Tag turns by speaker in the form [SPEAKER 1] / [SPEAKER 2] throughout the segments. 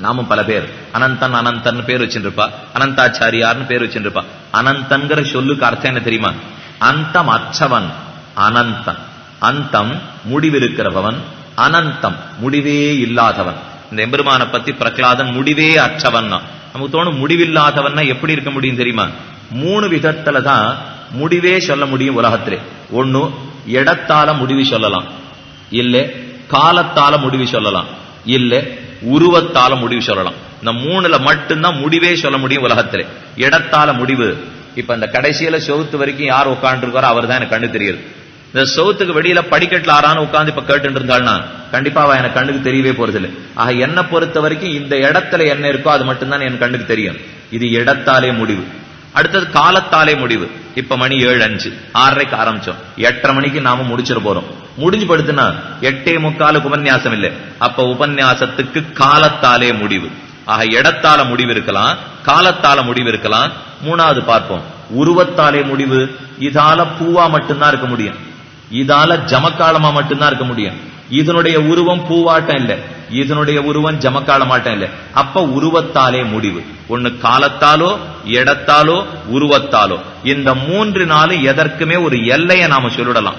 [SPEAKER 1] நாமும் பல பேர். அனந்தன் அனந்தன் பேர் வச்சுருப்பா அனந்தாச்சாரியார்னு பேர் வச்சுருப்பா அனந்தன்கிற சொல்லுக்கு அர்த்தம் என்ன தெரியுமா? அந்தம் அச்சவன் அனந்தன். அந்தம் முடிவிருக்கிறவன் அனந்தம் முடிவே இல்லாதவன். இந்த எம்பெருமான பத்தி பிரகலாதன் முடிவே அற்றவன் நமக்கு தோணும் முடிவில்லாதவன்னா எப்படி இருக்க முடியும் தெரியுமா? மூணு விதத்துல தான் முடிவே சொல்ல முடியும் உலகத்திலே. ஒண்ணு இடத்தால முடிவு சொல்லலாம். இல்ல காலத்தால முடிவு சொல்லலாம். இல்ல உருவத்தால முடிவு சொல்லலாம். இந்த மூணுல மட்டும்தான் முடிவே சொல்ல முடியும் உலகத்திலே. இடத்தால முடிவு. இப்ப இந்த கடைசியில செவுத்து வரைக்கும் யார் உட்காந்துருக்காரோ அவர் தான் எனக்கு கண்ணு தெரியுது. இந்த சவுத்துக்கு வெளியில படிக்கட்டுல ஆறான்னு உட்காந்து இப்ப கேட்டு இருந்தாள்னா கண்டிப்பா அவ எனக்கு கண்ணுக்கு தெரியவே போறது இல்லை ஆக என்ன பொறுத்த வரைக்கும் இந்த இடத்துல என்ன இருக்கோ அது மட்டும்தான் என் கண்ணுக்கு தெரியும். இது இடத்தாலே முடிவு. அடுத்தது காலத்தாலே முடிவு. இப்ப மணி ஏழு அஞ்சு. ஆறரைக்கு ஆரம்பிச்சோம். எட்டரை மணிக்கு நாம முடிச்சிட போறோம். முடிஞ்சு படுத்துனா எட்டே முக்காலுக்கு உபன்யாசம் இல்லை. அப்ப உபன்யாசத்துக்கு காலத்தாலே முடிவு. ஆக இடத்தால முடிவு இருக்கலாம் காலத்தால முடிவு இருக்கலாம். மூணாவது பார்ப்போம். உருவத்தாலே முடிவு. இதால பூவா மட்டும்தான் இருக்க முடியும். இதால ஜமக்காலமா மட்டும்தான் இருக்க முடியும். இதனுடைய உருவம் பூவாட்டம் இல்ல. இதனுடைய உருவம் ஜமக்காலமாட்டம் இல்ல. அப்ப உருவத்தாலே முடிவு. ஒண்ணு காலத்தாலோ இடத்தாலோ உருவத்தாலோ. இந்த மூன்று நாளும் எதற்குமே ஒரு எல்லையை நாம சொல்லிடலாம்.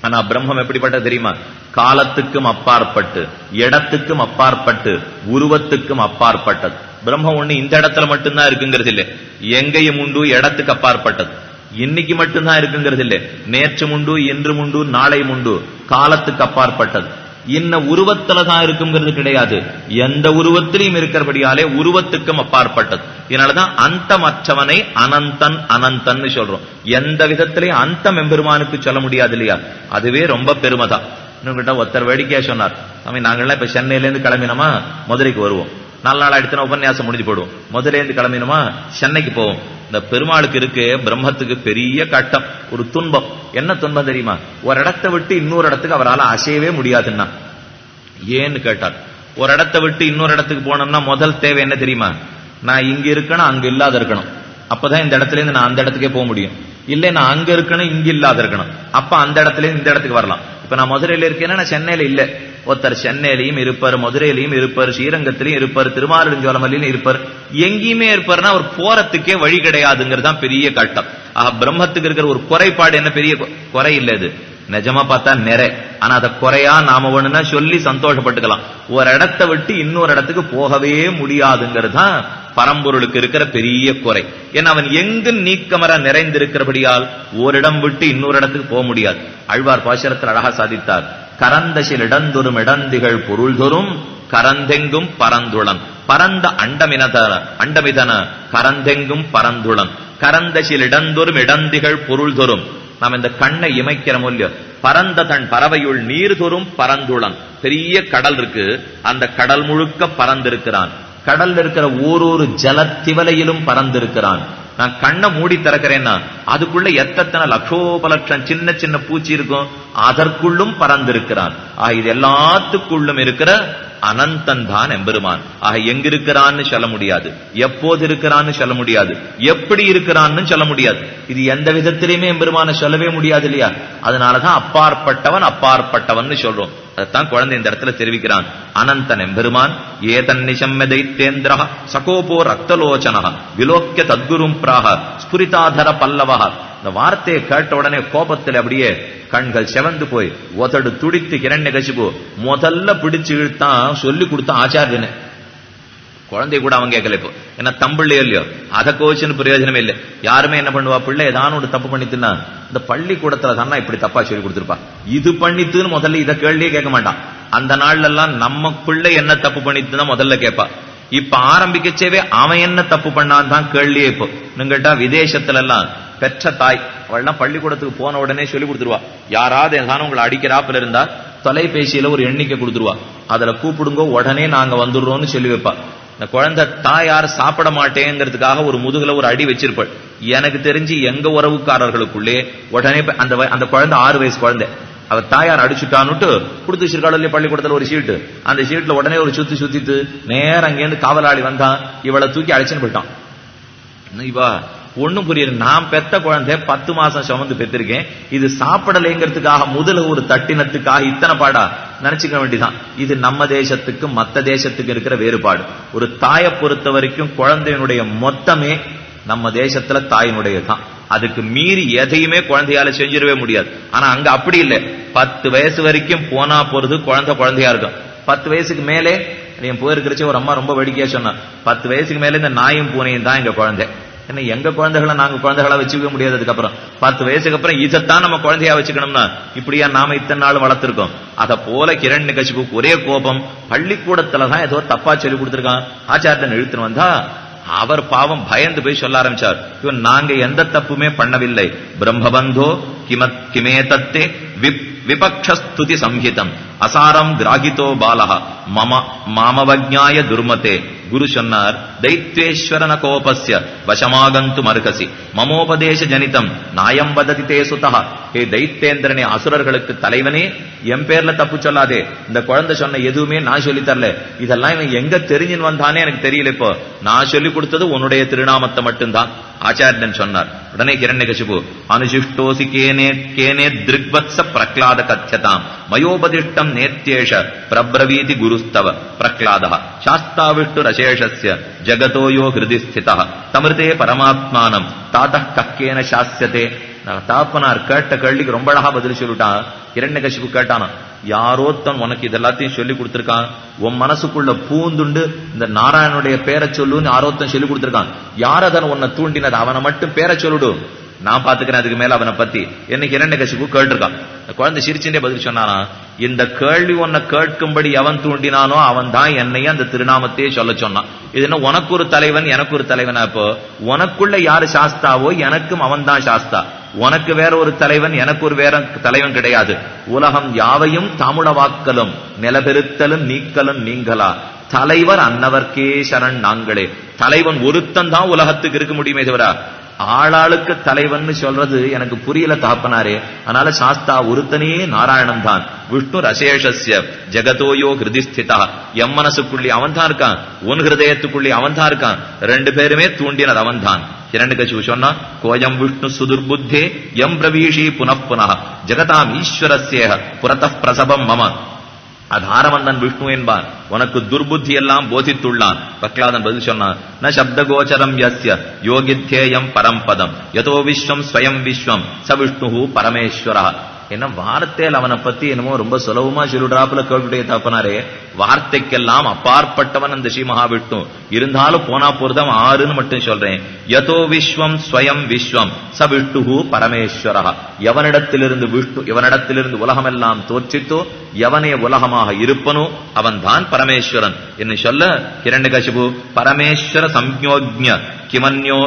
[SPEAKER 1] ஆனா பிரம்மம் எப்படிப்பட்ட தெரியுமா? காலத்துக்கும் அப்பாற்பட்டு இடத்துக்கும் அப்பாற்பட்டு உருவத்துக்கும் அப்பாற்பட்டது. பிரம்மம் ஒண்ணு இந்த இடத்துல மட்டும்தான் இருக்குங்கிறது இல்ல. எங்கேயும் உண்டு இடத்துக்கு அப்பாற்பட்டது. இன்னைக்கு மட்டும்தான் இருக்குங்கிறது இல்ல. நேற்று உண்டு இன்று உண்டு நாளையும் உண்டு. காலத்துக்கு அப்பாற்பட்டது. இன்ன உருவத்துல தான் இருக்குங்கிறது கிடையாது. எந்த உருவத்திலையும் இருக்கிறபடியாலே உருவத்துக்கும் அப்பாற்பட்டது. இதனாலதான் அந்தமற்றவனை அனந்தன் அனந்தன் சொல்றோம். எந்த விதத்திலையும் அந்தம் எம்பெருமானுக்கு சொல்ல முடியாது இல்லையா? அதுவே ரொம்ப பெருமைதான். இன்னும் கிட்ட ஒருத்தர் வேடிக்கையா சொன்னார். சாமி நாங்கள்லாம் இப்ப சென்னையில இருந்து கிளம்பினோமா? மதுரைக்கு வருவோம். நாலு நாள் அடுத்த உபன்யாசம் முடிஞ்சு போடுவோம் மதுரையிலேருந்து கிளம்பினோமா? சென்னைக்கு போவோம். இந்த பெருமாளுக்கு இருக்கு பிரம்மத்துக்கு பெரிய கட்டம் ஒரு துன்பம். என்ன துன்பம் தெரியுமா? ஒரு இடத்தை விட்டு இன்னொரு இடத்துக்கு அவரால் அசையவே முடியாதுன்னா. ஏன்னு கேட்டார். ஒரு இடத்தை விட்டு இன்னொரு இடத்துக்கு போனோம்னா முதல் தேவை என்ன தெரியுமா? நான் இங்க இருக்கணும் அங்க இல்லாத இருக்கணும். அப்பதான் இந்த இடத்துல இருந்து நான் அந்த இடத்துக்கே போக முடியும். இல்ல நான் அங்க இருக்கணும் இங்க இல்லாத இருக்கணும். அப்ப அந்த இடத்துல இருந்து இந்த இடத்துக்கு வரலாம். இப்ப நான் மதுரையில இருக்கேன்னா நான் சென்னையில இல்ல. ஒருத்தர் சென்னையிலையும் இருப்பார் மதுரையிலையும் இருப்பார் ஸ்ரீரங்கத்திலையும் இருப்பார் திருமாலிருஞ்சோலமல்லியும் இருப்பார். எங்கேயுமே இருப்பார்னா அவர் போறதுக்கே வழி கிடையாதுங்கிறது தான் பெரிய கட்டம் ஆஹ் பிரம்மத்துக்கு இருக்கிற ஒரு குறைபாடு என்ன? பெரிய குறை இல்ல இது. நிஜமா பார்த்தா நிறை. ஆனா அதை குறையா நாம ஒண்ணுன்னா சொல்லி சந்தோஷப்பட்டுக்கலாம். ஒரு இடத்தை விட்டு இன்னொரு இடத்துக்கு போகவே முடியாதுங்கிறது தான் பரம்பொருளுக்கு இருக்கிற பெரிய குறை. ஏன்னா அவன் எங்கு நீக்கமர நிறைந்திருக்கிறபடியால் ஓரிடம் விட்டு இன்னொரு இடத்துக்கு போக முடியாது. அழ்வார் பாசரத்தில் அழகா சாதித்தார். கரந்தசில் இடந்தொரும் இடந்திகள் பொருள் தொரும் கரந்தெங்கும் பரந்துளன் பரந்த அண்டமினதன அண்டமிதன கரந்தெங்கும் பரந்துளன் கரந்தசில் இடந்தொரும் இடந்திகள் பொருள் தொரும் நாம் இந்த கண்ணை இமைக்கிறோம் இல்லையோ பரந்த தன் பறவையுள் நீர் தொரும் பரந்துளன் பெரிய கடல் இருக்கு அந்த கடல் முழுக்க பறந்திருக்கிறான். கடல்ல இருக்கிற ஓரொரு ஜலத்திவலையிலும் பறந்திருக்கிறான். நான் கண்ணை மூடி திறக்கிறேன்னா அதுக்குள்ள எத்தனை லட்சோபலட்சம் சின்ன சின்ன பூச்சி இருக்கும் அதற்குள்ளும் பறந்திருக்கிறான். ஆக இது எல்லாத்துக்குள்ளும் இருக்கிற அனந்தன் தான் எம்பெருமான். ஆக எங்கிருக்கிறான்னு சொல்ல முடியாது. எப்போது இருக்கிறான்னு சொல்ல முடியாது. எப்படி இருக்கிறான்னு சொல்ல முடியாது. இது எந்த விதத்திலையுமே எம்பெருமான சொல்லவே முடியாது இல்லையா? அதனாலதான் அப்பாற்பட்டவன் அப்பாற்பட்டவன் சொல்றோம். அதைத்தான் குழந்தை இந்த இடத்துல தெரிவிக்கிறான். அனந்தன் எம்பெருமான் ஏதன் நிசம்ய தைத்தேந்திர சகோபோ ரக்தலோச்சன விலோக்கிய தத்குரும் பிராக ஸ்புரிதாதர பல்லவா இந்த வார்த்தையை கேட்ட உடனே கோபத்தில் அப்படியே கண்கள் செவந்து போய் ஒதடு துடித்து கிரண்ய கசிப்பு முதல்ல பிடிச்சு இழுத்தான் சொல்லி கொடுத்த ஆச்சாரியனு. குழந்தை கூட அவன் கேட்கல இப்போ. ஏன்னா தம்பிள்ளையோ இல்லையோ. அதை கோச்சுன்னு பிரயோஜனமே இல்லை. யாருமே என்ன பண்ணுவா? பிள்ளை ஏதானு ஒரு தப்பு பண்ணித்துன்னா இந்த பள்ளிக்கூடத்துல தானே இப்படி தப்பா சொல்லி கொடுத்துருப்பா. இது பண்ணித்துன்னு முதல்ல இதை கேள்வியே கேட்க மாட்டான். அந்த நாள்ல எல்லாம் நம்ம பிள்ளை என்ன தப்பு பண்ணித்துன்னா முதல்ல கேட்பா. இப்ப ஆரம்பிக்கச்சேவே அவன் என்ன தப்பு பண்ணான் தான் கேள்வியே இப்போ. நீங்கள்டா விதேசத்துல எல்லாம் பெற்ற தாய் அவள்லாம் பள்ளிக்கூடத்துக்கு போன உடனே சொல்லி கொடுத்துருவா. யாராவது ஏதானும் உங்களை அடிக்கிறாப்புல இருந்தா தொலைபேசியில ஒரு எண்ணிக்கை கொடுத்துருவா. அதுல கூப்பிடுங்க உடனே நாங்க வந்துடுறோம்னு சொல்லி வைப்பா. இந்த குழந்தை தாயார் சாப்பிட மாட்டேங்கிறதுக்காக ஒரு முதுகுல ஒரு அடி வச்சிருப்பாள். எனக்கு தெரிஞ்சு எங்க உறவுக்காரர்களுக்குள்ளே உடனே அந்த அந்த குழந்தை ஆறு வயசு குழந்தை. அவ தாயார் அடிச்சுட்டான்னுட்டு கொடுத்து வச்சிருக்காள் பள்ளிக்கூடத்துல ஒரு சீட்டு அந்த சீட்டில் உடனே ஒரு சுத்தி சுத்திட்டு நேரம் அங்கேருந்து காவலாளி வந்தான். இவளை தூக்கி அழைச்சின்னு போயிட்டான். இவா? ஒண்ணும் புரியல. நான் பெத்த குழந்தை பத்து மாசம் சுமந்து பெற்றிருக்கேன். இது சாப்பிடலைங்கிறதுக்காக முதல ஒரு தட்டினத்துக்காக இத்தனை பாடா? நினைச்சுக்க வேண்டிதான். இது நம்ம தேசத்துக்கு மத்த தேசத்துக்கு இருக்கிற வேறுபாடு. ஒரு தாயை பொறுத்த வரைக்கும் குழந்தையினுடைய மொத்தமே நம்ம தேசத்துல தாயினுடைய தான் அதுக்கு மீறி எதையுமே குழந்தையால செஞ்சிடவே முடியாது. ஆனா அங்க அப்படி இல்லை. பத்து வயசு வரைக்கும் போனா போறது குழந்தை குழந்தையா இருக்கும். பத்து வயசுக்கு மேலே என் போயிருக்கிறச்சு ஒரு அம்மா ரொம்ப வேடிக்கையா சொன்னா பத்து வயசுக்கு மேலே இந்த நாயும் பூனையும் தான் எங்க குழந்தை. ஏன்னா எங்க குழந்தைகளை நாங்க குழந்தைகளா வச்சுக்க முடியாது அதுக்கப்புறம். பத்து வயசுக்கு அப்புறம் இதைத்தான் நம்ம குழந்தையா வச்சுக்கணும்னா இப்படியா நாம இத்தனை நாள் வளர்த்திருக்கோம். அத போல கிரண் கட்சிக்கு ஒரே கோபம் பள்ளிக்கூடத்துல தான் ஏதோ தப்பா சொல்லி கொடுத்துருக்கான். ஆச்சாரியன் எழுத்துன்னு வந்தா அவர் பாவம் பயந்து போய் சொல்ல ஆரம்பிச்சார். இவன் நாங்க எந்த தப்புமே பண்ணவில்லை. பிரம்மபந்தோ கிமத் கிமே தத்தே விப் விபக்ஷஸ்துதி சம்ஹிதம். அசாரம் கிராகிதோ பாலக மம மாமவஜ்ஞாய துர்மதே. குரு சொன்னார் தைத்வேஸ்வரன கோபஸ்ய வசமாகந்து மறுகசி. மமோபதேச ஜனிதம் நாயம் வததி தே சுதா ஹே தைத்தேந்திரனே அசுரர்களுக்கு தலைவனே என் பேர்ல தப்பு சொல்லாதே. இந்த குழந்தை சொன்ன எதுவுமே நான் சொல்லி தரல. இதெல்லாம் இவன் எங்க தெரிஞ்சுன்னு வந்தானே எனக்கு தெரியல இப்போ. நான் சொல்லி கொடுத்தது உன்னுடைய திருநாமத்தை மட்டும்தான். ஆச்சாரியன் சொன்னார். உடனே கிரண்யகசிபு அனுசிஷ்டோசி கேனே கேனே திருக்வத்ச பிரக்லாத கத்தியதாம் மயோபதிஷ்டம் நேத்யேஷ பிரப்ரவீதி குருஸ்தவ பிரக்லாத சாஸ்தாவிஷ்டு ரசேஷஸ்ய ஜகதோ யோ ஹிருதி ஸ்திதா தமிருதே பரமாத்மானம் தாத்தா கக்கேன சாஸ்யதே தாப்பனார் கேட்ட கேள்விக்கு ரொம்ப அழகா பதில் சொல்லிட்டான் இரண்யகசிபு கேட்டானா யாரோத்தன் உனக்கு இதெல்லாத்தையும் சொல்லி கொடுத்திருக்கான் உன் மனசுக்குள்ள பூந்துண்டு இந்த நாராயணனுடைய பேரை சொல்லுன்னு யாரோத்தன் சொல்லி கொடுத்துருக்கான் யார் அதன் உன்னை தூண்டினது அவனை மட்டும் பேரை சொல்லிடு நான் பாத்துக்கிறேன் அதுக்கு மேல அவனை பத்தி. என்னைக்கு இரண்டு கசிப்பு கேட்டிருக்கான். இந்த குழந்தை சிரிச்சுட்டே பதில் சொன்னானா இந்த கேள்வி உன்னை கேட்கும்படி எவன் தூண்டினானோ அவன் தான் என்னையும் அந்த திருநாமத்தையே சொல்ல சொன்னான். இது என்ன உனக்கு ஒரு தலைவன் எனக்கு ஒரு தலைவனா இப்போ? உனக்குள்ள யாரு சாஸ்தாவோ எனக்கும் அவன் தான் சாஸ்தா. உனக்கு வேற ஒரு தலைவன் எனக்கு ஒரு வேற தலைவன் கிடையாது. உலகம் யாவையும் தமிழவாக்கலும் நிலபெருத்தலும் நீக்கலும் நீங்களா? தலைவர் அன்னவர்க்கே சரண் நாங்களே. தலைவன் ஒருத்தன் தான் உலகத்துக்கு இருக்க முடியுமே தவிர ஆளாளுக்கு தலைவன் சொல்றது எனக்கு புரியல தாப்பனாரே. அதனால சாஸ்தா ஒருத்தனே நாராயணன் தான். விஷ்ணு ரசேஷஸ்ய ஜெகதோயோ ஹிருதிஸ்திதா எம் மனசுக்குள்ளி அவன் தான் இருக்கான். உன் ஹிருதயத்துக்குள்ளி அவன் தான் இருக்கான். ரெண்டு பேருமே தூண்டினது அவன் தான் கிரண்டு கட்சி சொன்னா கோயம் விஷ்ணு சுதுர்புத்தே எம் பிரவீஷி புனப்புனா ஜெகதாம் ஈஸ்வரஸ்யேக புரத பிரசபம் மம. அதாரவந்தன் விஷ்ணு என்பான். உனக்கு துர்புத்தி எல்லாம் போதித்துள்ளான். பிரகலாதன் பதில் சொன்னான். ந சப்தகோச்சரம் யஸ்ய யோகித்தேயம் பரம்பதம் யதோ விஸ்வம் ஸ்வயம் விஸ்வம் ச விஷ்ணு பரமேஸ்வரா. என்ன வார்த்தையில் அவனை பத்தி என்னமோ ரொம்ப சுலபமா சொல்லிடுறாப்புல கேட்டுட்டே தப்பனாரே. வார்த்தைக்கெல்லாம் அப்பாற்பட்டவன் அந்த ஸ்ரீ மகாவிஷ்ணு. இருந்தாலும் போனா போறதம் ஆறுன்னு மட்டும் சொல்றேன். யதோ விஸ்வம் ஸ்வயம் விஸ்வம் ச விஷ்ணு பரமேஸ்வரா எவனிடத்திலிருந்து விஷ்ணு எவனிடத்திலிருந்து உலகமெல்லாம் தோற்றித்தோ எவனே உலகமாக இருப்பனோ அவன் தான் பரமேஸ்வரன். என்று சொல்ல? கிரண்யகசிபு பரமேஸ்வர சம்யோஜ்ய கிமன்யோ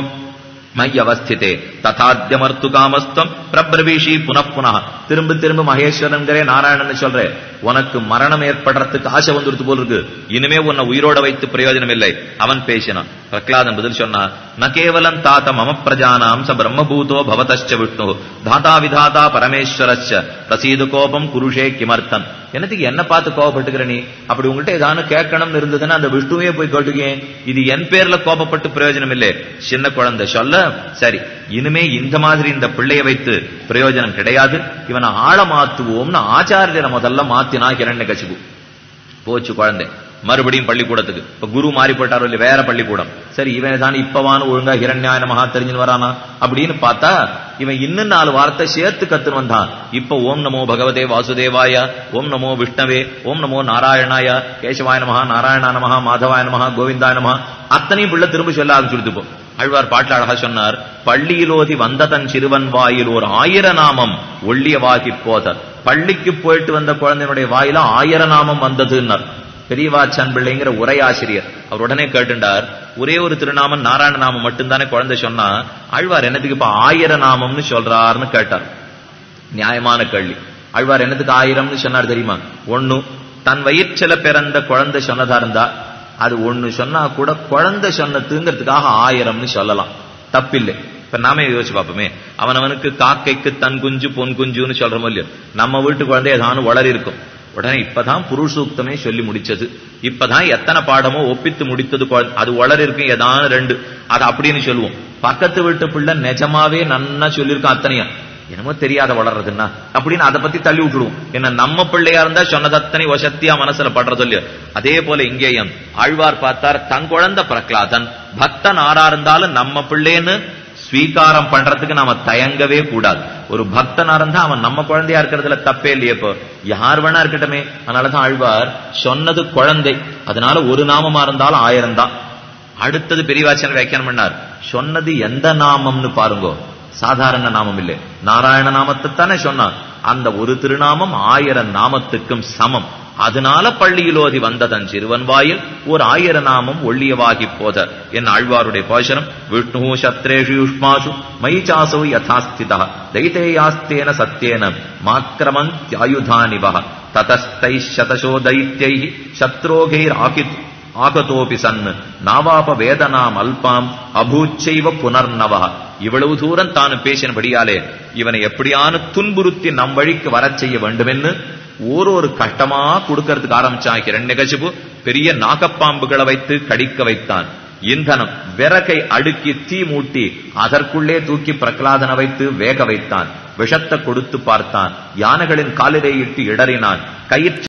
[SPEAKER 1] மய் அவஸ்திதே ததாத்தியமர்த்து காமஸ்தம் பிரபிரவீஷி புனப்புனா திரும்ப திரும்ப மகேஸ்வரன்கிறே நாராயணன் சொல்றேன். உனக்கு மரணம் ஏற்படுறதுக்கு ஆசை வந்துருத்து போல் இருக்கு. இனிமே உன்னை உயிரோட வைத்து பிரயோஜனம் இல்லை அவன் பேசினான். பிரகலாதன் பதில் சொன்னா ந கேவலம் தாத்த மம பிரஜானாம் ச பிரம்மபூதோ பவதச்ச விஷ்ணு தாத்தா விதாதா பரமேஸ்வரச்ச பிரசீது கோபம் குருஷே கிமர்த்தம். என்னத்துக்கு என்ன பார்த்து கோபப்பட்டுக்கிற நீ? அப்படி உங்கள்கிட்ட ஏதாவது கேட்கணும்னு இருந்ததுன்னா அந்த விஷ்ணுவே போய் கேட்டுக்கேன். இது என் பேர்ல கோபப்பட்டு பிரயோஜனம் இல்லை சின்ன குழந்தை சொல்ல சரி இனிமே இந்த மாதிரி இந்த பிள்ளைய வைத்து பிரயோஜனம் கிடையாது. இவனை ஆழ மாத்துவோம்னு ஆச்சாரியரை முதல்ல மாத்தினா கிரண்ய கசிபு போச்சு குழந்தை. மறுபடியும் பள்ளிக்கூடத்துக்கு. இப்ப குரு மாறி போயிட்டாரோ இல்ல வேற பள்ளிக்கூடம். சரி இவன் தான் இப்பவான ஒழுங்கா ஹிரண்யாய மகா தெரிஞ்சுன்னு வரானா? அப்படின்னு பார்த்தா இவன் இன்னும் நாலு வார்த்தை சேர்த்து கத்துன்னு வந்தான். இப்ப ஓம் நமோ பகவதே வாசுதேவாய ஓம் நமோ விஷ்ணவே ஓம் நமோ நாராயணாய கேசவாய நமஹா நாராயணா நமஹா மாதவாய நமஹா கோவிந்தாய நமஹா அத்தனையும் பிள்ளை திரும்ப சொல்ல ஆரம்பிச்சுடுத்து போ அழ்வார் பாட்டில் அழகா சொன்னார் பள்ளியிலோதி வந்த தன் சிறுவன் வாயில் ஒரு ஆயிர நாமம் ஒள்ளிய ஒள்ளியவாகி போத பள்ளிக்கு போயிட்டு வந்த குழந்தையினுடைய வாயில ஆயிர நாமம் வந்ததுன்னார். பெரியவாச்சான் பிள்ளைங்கிற உரையாசிரியர். அவர் உடனே கேட்டுண்டார் ஒரே ஒரு திருநாமம் நாராயண நாமம் மட்டும்தானே? குழந்தை சொன்னா ஆழ்வார் என்னத்துக்கு இப்ப ஆயிர நாமம்னு சொல்றாருன்னு கேட்டார். நியாயமான கேள்வி. ஆழ்வார் என்னத்துக்கு ஆயிரம்னு சொன்னார் தெரியுமா? ஒண்ணு தன் வயிற்றில பிறந்த குழந்தை சொன்னதா இருந்தா அது ஒண்ணு சொன்னா கூட குழந்தை சொன்னதுங்கிறதுக்காக ஆயிரம்னு சொல்லலாம். தப்பில்லை. இப்ப நாமே யோசிச்சு பார்ப்போமே. அவனவனுக்கு காக்கைக்கு தன் குஞ்சு பொன் குஞ்சுன்னு சொல்றோமோ இல்லையோ நம்ம வீட்டு குழந்தை ஏதானு வளரி இருக்கும் உடனே இப்பதான் புருஷூக்தமே சொல்லி முடிச்சது. இப்பதான் எத்தனை பாடமோ ஒப்பித்து முடித்தது அது வளர இருக்கு ஏதான ரெண்டு. அது அப்படின்னு சொல்லுவோம். பக்கத்து வீட்டு பிள்ளை நிஜமாவே நன்னா சொல்லியிருக்கான் அத்தனையும் என்னமோ தெரியாத வளர்றதுன்னா. அப்படின்னு அதை பத்தி தள்ளி விட்டுடுவோம் என்ன நம்ம பிள்ளையா இருந்தா சொன்னதத்தனை வசத்தியா மனசுல படுறது இல்லையோ அதே போல இங்கேயும். ஆழ்வார் பார்த்தார் தன் குழந்தை பிரகலாதன் பக்தன் ஆறா இருந்தாலும் நம்ம பிள்ளைன்னு ஸ்வீகாரம் பண்றதுக்கு நாம தயங்கவே கூடாது. ஒரு பக்தனா இருந்தா அவன் நம்ம குழந்தையா இருக்கிறதுல தப்பே இல்லையே இப்போ. யார் வேணா இருக்கட்டுமே. அதனாலதான் ஆழ்வார் சொன்னது குழந்தை. அதனால ஒரு நாமமா இருந்தாலும் ஆயிரம் தான். அடுத்தது பெரியவாச்சன் வியாக்கியானம் பண்ணார். சொன்னது எந்த நாமம்னு பாருங்கோ. சாதாரண நாமம் இல்லை. நாராயண நாமத்தை தானே சொன்னான் அந்த ஒரு திருநாமம் ஆயிரம் நாமத்துக்கும் சமம். அதனால பள்ளியிலோதி வந்ததன் சிறுவன் வாயில் ஒரு ஆயிர நாமம் ஒள்ளியவாகி போத. என் ஆழ்வாருடைய பாசனம் விஷ்ணு சத்ரேஷு யுஷ்மாசு மயிச்சாசோ யதாஸ்திதா தைத்தேயாஸ்தேன சத்யேன மாக்கிரமந்த்யாயுதானிவ ததஸ்தை சதசோ தைத்தியை சத்ரோகைர் ஆகித் ஆகதோபி சன் நாவாப வேதனாம் அல்பாம் அபூச்சைவ புனர்நவ இவ்வளவு தூரம் தான் பேசினபடியாலே இவனை எப்படியான துன்புறுத்தி நம் வழிக்கு வரச் செய்ய வேண்டுமென்னு ஒரு ஒரு கஷ்டமா கொடுக்கறதுக்கு ஆரம்பிச்சான். கிரண்யகசிபு பெரிய நாகப்பாம்புகளை வைத்து கடிக்க வைத்தான். இந்தனம் விறகை அடுக்கி தீ மூட்டி அதற்குள்ளே தூக்கி பிரகலாதன வைத்து வேக வைத்தான். விஷத்தை கொடுத்து பார்த்தான். யானைகளின் காலிலே இட்டு இடறினான். கயிற்று